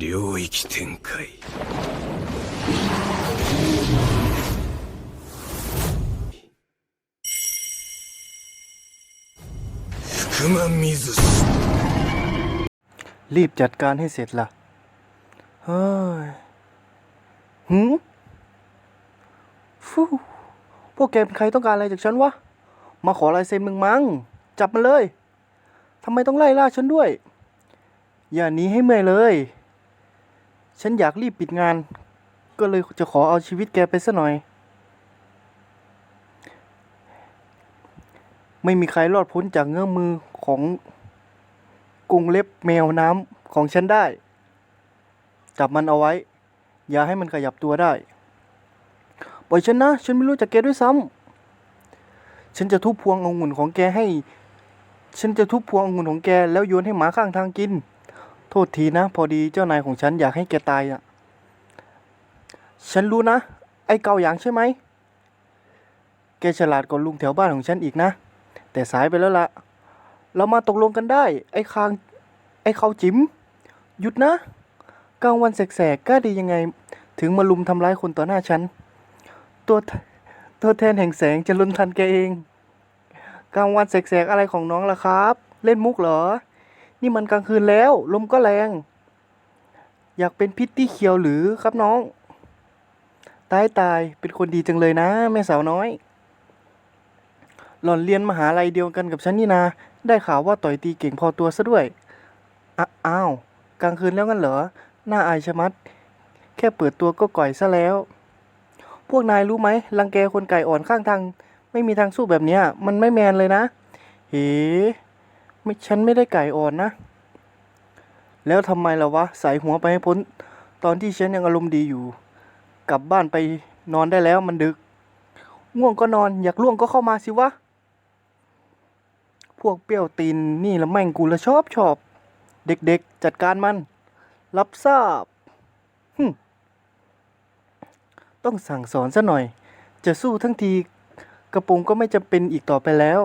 领域展开福间水氏 รีบจัดการให้เสร็จล่ะ เฮ้ยหืมฟูพวกแกเป็นใครต้องการอะไรจากฉันวะ มาขอลายเซ็นมึงมั้ง จับมันเลย ทำไมต้องไล่ล่าฉันด้วย อย่าหนีให้เมื่อยเลย ฉันอยากรีบปิดงาน ก็เลยจะขอเอาชีวิตแกไปซะหน่อย ไม่มีใครรอดพ้นจากเงื้อมือของกรงเล็บแมวน้ำของฉันได้ จับมันเอาไว้ อย่าให้มันขยับตัวได้ ปล่อยฉันนะ ฉันไม่รู้จักแกด้วยซ้ำ ฉันจะทุบพวงองุ่นของแกให้ ฉันจะทุบพวงองุ่นของแกแล้วโยนให้หมาข้างทางกิน โทษทีนะ พอดีเจ้านายของฉันอยากให้แกตายอะ ฉันรู้นะ ไอ้เกาหยางใช่ไหม แกฉลาดกว่าลุงแถวบ้านของฉันอีกนะ แต่สายไปแล้วละเรามาตกลงกันได้ ไอ้คาง ไอ้เขาจิ๋ม หยุดนะ กลางวันแสกๆกล้าดียังไง ถึงมาลุมทำร้ายคนต่อหน้าฉัน ตัวตัวแทนแห่งแสงจะลุนทันแกเอง กลางวันแสกๆอะไรของน้องล่ะครับ เล่นมุกเหรอ นี่มันกลางคืนแล้ว ลมก็แรง อยากเป็นพิตตี้เคียวหรือครับน้อง ตายตายเป็นคนดีจังเลยนะ แม่สาวน้อย หล่อนเรียนมหาลัยเดียวกันกับฉันนี่นา ได้ข่าวว่าต่อยตีเก่งพอตัวซะด้วยออ้าว กลางคืนแล้วงั้นเหรอ น่าอายชะมัด แค่เปิดตัวก็ก่อยซะแล้ว พวกนายรู้ไหมรังแกคนไก่อ่อนข้างทาง ไม่มีทางสู้แบบเนี้ย มันไม่แมนเลยนะ เฮ้ ไม่ฉันไม่ได้ไก่อ่อนนะ แล้วทำไมล่ะวะ ใส่หัวไปให้พ้น ตอนที่ฉันยังอารมณ์ดีอยู่ กลับบ้านไปนอนได้แล้วมันดึก ง่วงก็นอน อยากล่วงก็เข้ามาสิวะ พวกเปรี้ยวตีนนี่ละแม่งกูละชอบชอบ เด็กๆ จัดการมัน รับทราบหึมต้องสั่งสอนซะหน่อย จะสู้ทั้งทีกระโปรงก็ไม่จำเป็นอีกต่อไปแล้ว